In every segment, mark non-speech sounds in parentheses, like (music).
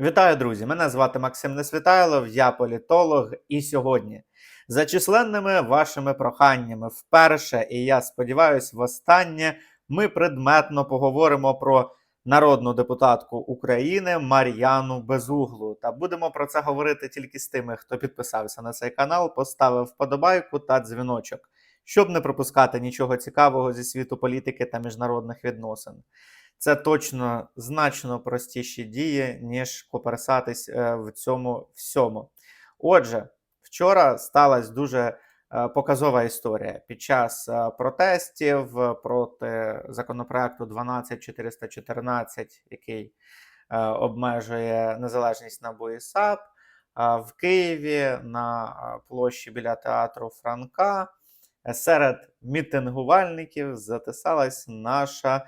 Вітаю, друзі! Мене звати Максим Несвітайлов, я політолог. І сьогодні, за численними вашими проханнями, вперше, і я сподіваюся, востаннє ми предметно поговоримо про народну депутатку України Мар'яну Безуглу. Та будемо про це говорити тільки з тими, хто підписався на цей канал, поставив вподобайку та дзвіночок, щоб не пропускати нічого цікавого зі світу політики та міжнародних відносин. Це точно значно простіші дії, ніж коперсатись е, в цьому всьому. Отже, вчора сталася дуже е, показова історія під час е, протестів проти законопроекту 12414, який обмежує незалежність НАБУ і САП. В Києві на площі біля театру Франка серед мітингувальників затисалась наша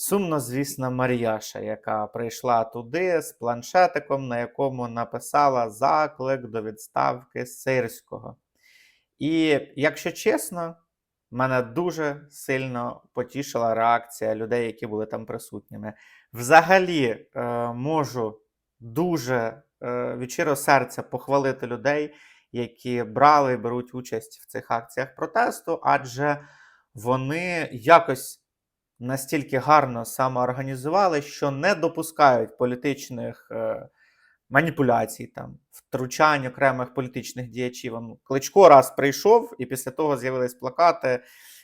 сумнозвісна Мар'яша, яка прийшла туди з планшетиком, на якому написала заклик до відставки Сирського. І, якщо чесно, мене дуже сильно потішила реакція людей, які були там присутніми. Взагалі, е, можу дуже е, від щирого серця похвалити людей, які брали і беруть участь в цих акціях протесту, адже вони якось настільки гарно самоорганізували, що не допускають політичних е, маніпуляцій, там, втручань окремих політичних діячів. Кличко раз прийшов, і після того з'явились плакати,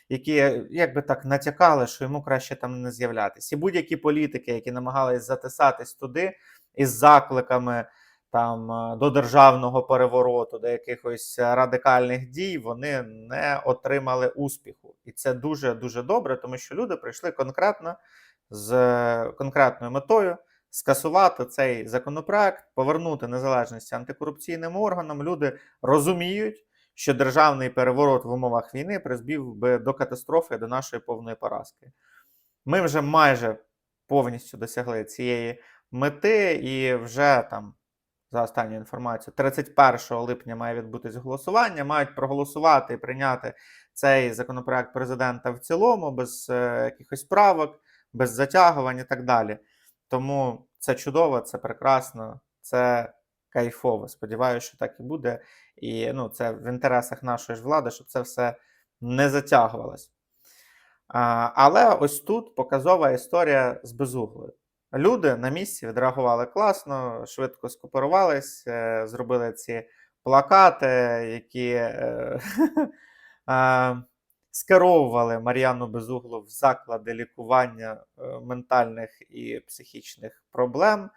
які якби так натякали, що йому краще там не з'являтися. І будь-які політики, які намагались затисатись туди із закликами там е, до державного перевороту, до якихось радикальних дій, вони не отримали успіху. І це дуже дуже добре, тому що люди прийшли конкретно з е, конкретною метою скасувати цей законопроект, повернути незалежність антикорупційним органам. Люди розуміють, що державний переворот в умовах війни призвів би до катастрофи, до нашої повної поразки. Ми вже майже повністю досягли цієї мети, і вже там за останню інформацію, 31 липня має відбутись голосування. Мають проголосувати і прийняти цей законопроект президента в цілому, без е, якихось правок, без затягувань і так далі. Тому це чудово, це прекрасно, це кайфово. Сподіваюся, що так і буде. І ну, це в інтересах нашої ж влади, щоб це все не затягувалось. А, але ось тут показова історія з безуглою. Люди на місці відреагували класно, швидко скооперувались, е, зробили ці плакати, які е, (laughs) скеровували Мар'яну Безуглу в заклади лікування е, ментальних і психічних проблем.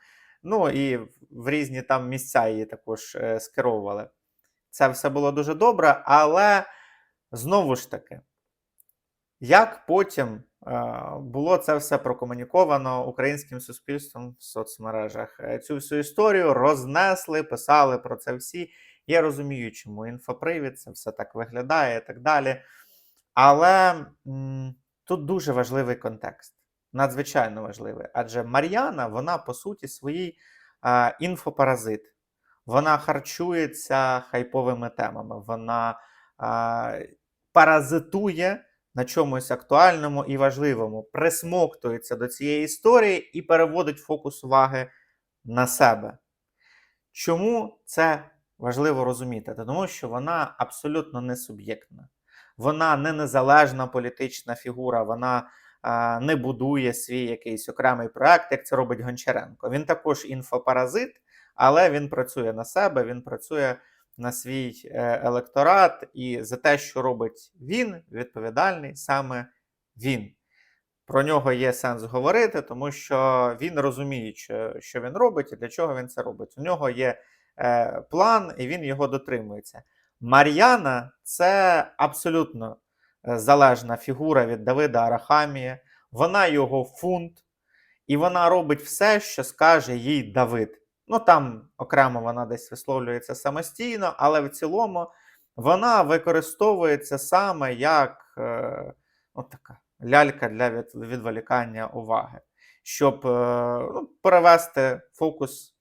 Ну і в- різні там місця її також скеровували. Це все було дуже добре, але знову ж таки, як потім було це все прокомуніковано українським суспільством в соцмережах? Е, Цю всю історію рознесли, писали про це всі. Я розумію, чому інфопривід, це все так виглядає і так далі. Але м, тут дуже важливий контекст, надзвичайно важливий. Адже Мар'яна, вона по суті своїй е, інфопаразит. Вона харчується хайповими темами, вона е, паразитує на чомусь актуальному і важливому, присмоктується до цієї історії і переводить фокус уваги на себе. Чому це важливо розуміти? Та Тому що вона абсолютно не суб'єктна. Вона не незалежна політична фігура, вона а, не будує свій якийсь окремий проект, як це робить Гончаренко. Він також інфопаразит, але він працює на себе, він працює на свій е, електорат, і за те, що робить він, відповідальний саме він. Про нього є сенс говорити, тому що він розуміє, що, він робить і для чого він це робить. У нього є е, план, і він його дотримується. Мар'яна це абсолютно е, залежна фігура від Давида Арахамія. Вона його фунт, і вона робить все, що скаже їй Давид. Ну там окремо вона десь висловлюється самостійно, але в цілому вона використовується саме як е, така лялька для від, відволікання уваги, щоб е, ну, перевести фокус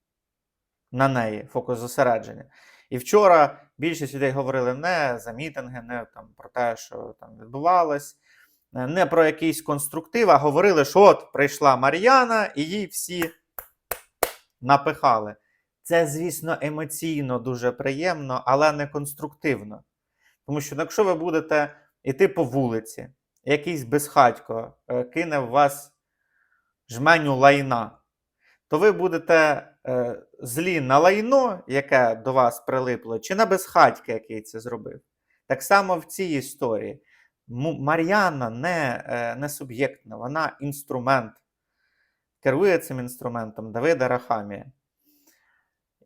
на неї, фокус зосередження. І вчора більшість людей говорили не за мітинги, не там про те, що там відбувалось, е, не про якийсь конструктив, а говорили, що от прийшла Мар'яна, і їй всі напихали. Це, звісно, емоційно дуже приємно, але не конструктивно. Тому що ну, якщо ви будете йти по вулиці, якийсь безхатько е, кине в вас жменю лайна, то ви будете е, злі на лайно, яке до вас прилипло, чи на безхатька, який це зробив. Так само в цій історії. Мар'яна не, е, не суб'єктна, вона інструмент. Керує цим інструментом Давида Рахамія.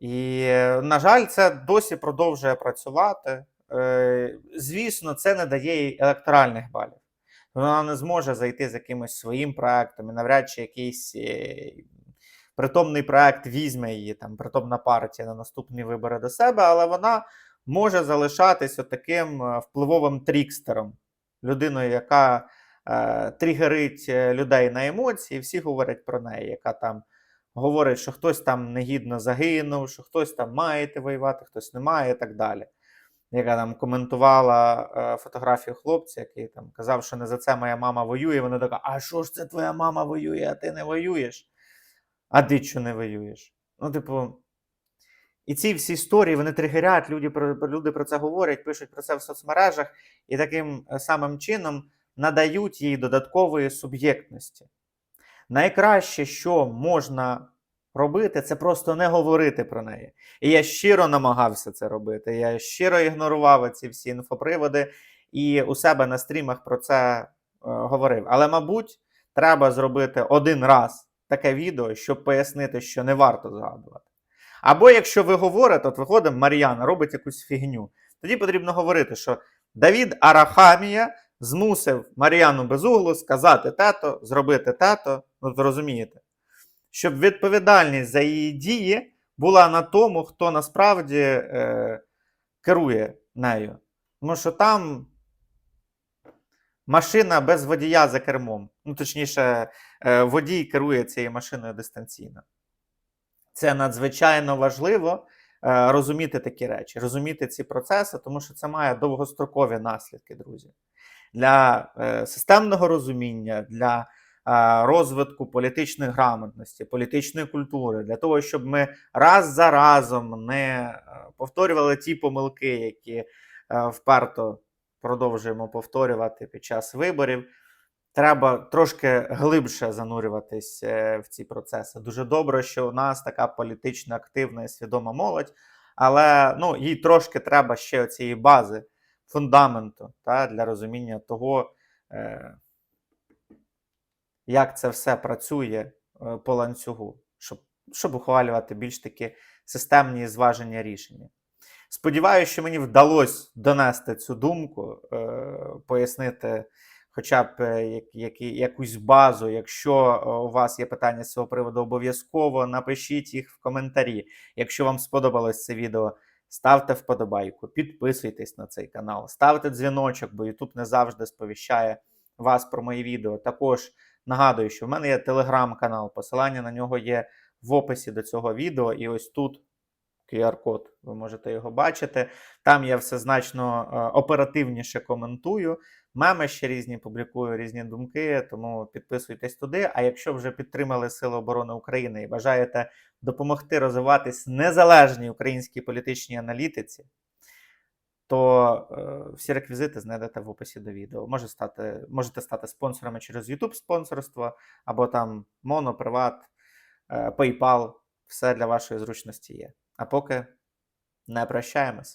І, е, на жаль, це досі продовжує працювати. Е, Звісно, це не дає їй електоральних балів. Вона не зможе зайти з якимось своїм проектом, і навряд чи якийсь е, притомний проект візьме її, там, притомна партія на наступні вибори до себе, але вона може залишатись таким впливовим трікстером, людиною, яка е, тригерить е, людей на емоції, всі говорять про неї, яка там говорить, що хтось там негідно загинув, що хтось там має йти воювати, хтось не має, і так далі. Яка там коментувала е, фотографію хлопця, який там казав, що не за це моя мама воює. Вона така: А що ж це твоя мама воює, а ти не воюєш? А що не воюєш? Ну, типу. І ці всі історії вони тригерять, люди про, люди про це говорять, пишуть про це в соцмережах, і таким е, самим чином надають їй додаткової суб'єктності. Найкраще, що можна робити, це просто не говорити про неї. І я щиро намагався це робити. Я щиро ігнорував ці всі інфоприводи і у себе на стрімах про це е, говорив. Але, мабуть, треба зробити один раз таке відео, щоб пояснити, що не варто згадувати. Або якщо ви говорите, от виходить Мар'яна, робить якусь фігню. Тоді потрібно говорити, що Давід Арахамія змусив Мар'яну Безуглу сказати тето, зробити тето, ну розумієте, щоб відповідальність за її дії була на тому, хто насправді е, керує нею. Тому що там машина без водія за кермом. Ну, точніше, е, водій керує цією машиною дистанційно. Це надзвичайно важливо е, розуміти такі речі, розуміти ці процеси, тому що це має довгострокові наслідки, друзі. Для е, системного розуміння, для розвитку політичної грамотності, політичної культури, для того, щоб ми раз за разом не е, повторювали ті помилки, які е, вперто продовжуємо повторювати під час виборів. Треба трошки глибше занурюватись в ці процеси. Дуже добре, що у нас така політично активна і свідома молодь, але ну, їй трошки треба ще цієї бази, фундаменту та, для розуміння того, е, як це все працює е, по ланцюгу, щоб, щоб ухвалювати більш такі системні і зважені рішення. Сподіваюся, що мені вдалося донести цю думку, е, пояснити хоча б е, як, як, якусь базу. Якщо у вас є питання з цього приводу, обов'язково напишіть їх в коментарі. Якщо вам сподобалось це відео, ставте вподобайку, підписуйтесь на цей канал, ставте дзвіночок, бо YouTube не завжди сповіщає вас про мої відео. Також нагадую, що в мене є телеграм-канал, посилання на нього є в описі до цього відео, і ось тут. QR-код, ви можете його бачити. Там я все значно е, оперативніше коментую. Меми ще різні публікую, різні думки, тому підписуйтесь туди. А якщо вже підтримали Сили оборони України і бажаєте допомогти розвиватись незалежній українській політичній аналітиці, то е, всі реквізити знайдете в описі до відео. Може стати, можете стати спонсорами через YouTube спонсорство, або там Моно, Приват, е, PayPal. Все для вашої зручності є. А поки не прощаємось.